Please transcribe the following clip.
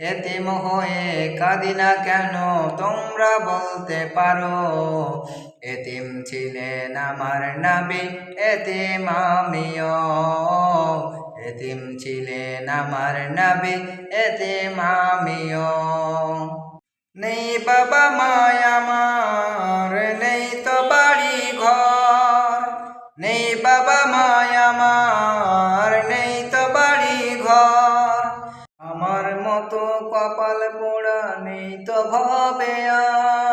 এতিম হয়ে কাঁদি কেন? তোমরা বলতে পারো, এতিম ছিলেন আমার নাবি, এতিম আমিও। এতিম ছিলেন আমার নাবি, এতিম আমিও। নেই বাবা মায় আমার নেই তো বাড়ি ঘর। নেই বাবা মায় আমার নেই তো বাড়ি ঘর। কপাল পোড়া নেই তো ভাবে আর।